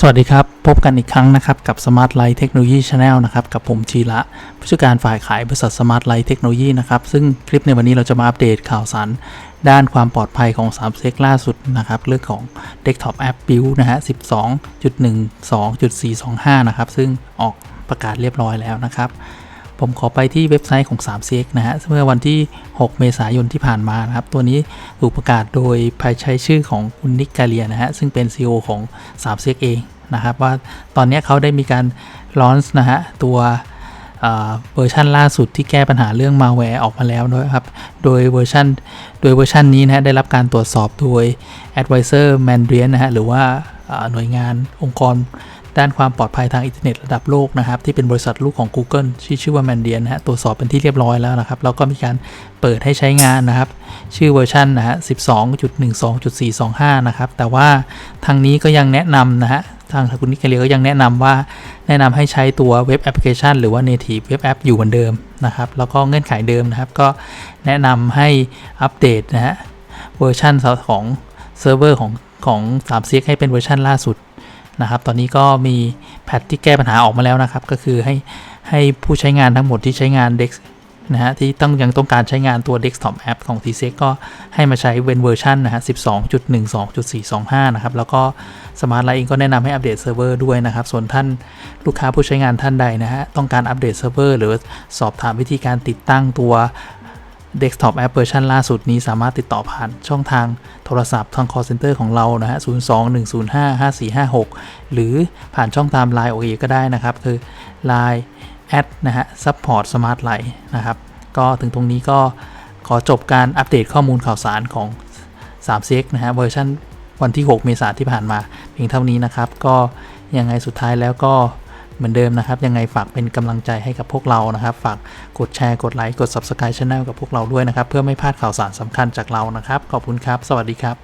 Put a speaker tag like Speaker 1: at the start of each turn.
Speaker 1: สวัสดีครับ พบกันอีกครั้งนะครับ กับ Smart Light Technology Channel นะครับ กับผมชีระผู้จัดการฝ่ายขายบริษัท Smart Light Technology นะครับ ซึ่งคลิปในวันนี้เราจะมาอัปเดตข่าวสารด้านความปลอดภัยของ3เซกล่าสุดนะครับ เรื่องของ Desktop App Build นะฮะ 12.12.425 นะครับ ซึ่งออกประกาศเรียบร้อยแล้วนะครับ ผมขอไปที่เว็บไซต์ของ 3 c x นะฮะ เมื่อวันที่ 6 เมษายนที่ผ่านมานะครับ ตัวนี้ถูกประกาศโดยภายใช้ชื่อของคุณนิกกาเลียนะฮะ ซึ่งเป็น CEO ของ 3 c x เองนะครับว่าตอนนี้เขาได้มีการลอนส์นะฮะ ตัวเวอร์ชันล่าสุดที่แก้ปัญหาเรื่องมาแวร์ออกมาแล้วด้วยครับ โดยเวอร์ชันโดยเวอร์ชันนี้นะฮะได้รับการตรวจสอบโดย Advisor Mandarin นะฮะ หรือว่าหน่วยงานองค์กร ด้านความปลอดภัยทางอินเทอร์เน็ตระดับโลกนะครับ ที่เป็นบริษัทลูกของ Google ชื่อชื่อว่า Mandiant นะฮะตรวจสอบเป็นที่เรียบร้อยแล้วนะครับ แล้วก็มีการเปิดให้ใช้งานนะครับ ชื่อเวอร์ชันนะฮะ 12.12.425 นะครับ แต่ว่าทางนี้ก็ยังแนะนำนะฮะทางคุณนิกเกเลียก็ยังแนะนำว่าแนะนำให้ใช้ตัวเว็บแอปพลิเคชัน หรือว่า native web app อยู่เหมือนเดิมนะครับ แล้วก็เงื่อนไขเดิมนะครับ ก็แนะนำให้อัปเดตนะฮะเวอร์ชันของเซิร์ฟเวอร์ของของ 3 c x ให้เป็นเวอร์ชันล่าสุด นะครับ ตอนนี้ก็มีแพทที่แก้ปัญหาออกมาแล้วนะครับ ก็คือให้ให้ผู้ใช้งานทั้งหมดที่ใช้งาน Dex นะฮะที่ต้องยังต้องการใช้งานตัว Desktop App ของ t c x ก็ให้มาใช้เวนเวอร์ชันนะฮะ 12.12.425 นะครับ แล้วก็ Smart Light เองก็แนะนำให้อัปเดตเซิร์ฟเวอร์ด้วยนะครับ ส่วนท่านลูกค้าผู้ใช้งานท่านใดนะฮะ ต้องการอัปเดตเซิร์ฟเวอร์หรือสอบถามวิธีการติดตั้งตัว Desktop App เวอร์ชันล่าสุดนี้สามารถติดต่อผ่านช่องทางโทรศัพท์ทาง call center ของเรานะฮะ 02-105-5456 หรือผ่านช่องทาง Line OA ก็ได้นะครับ คือ Line แอดนะฮะ support smart light นะครับ ก็ถึงตรงนี้ก็ขอจบการอัปเดตข้อมูลข่าวสารของ3 c x นะฮะ เวอร์ชันวันที่ 6 เมษายนที่ผ่านมา เพียงเท่านี้นะครับ ก็ยังไงสุดท้ายแล้วก็ เหมือนเดิมนะครับ ยังไงฝากเป็นกำลังใจให้กับพวกเรานะครับ ฝากกดแชร์กดไลค์กด Subscribe Channel กับพวกเราด้วยนะครับ เพื่อไม่พลาดข่าวสารสำคัญจากเรานะครับ ขอบคุณครับ สวัสดีครับ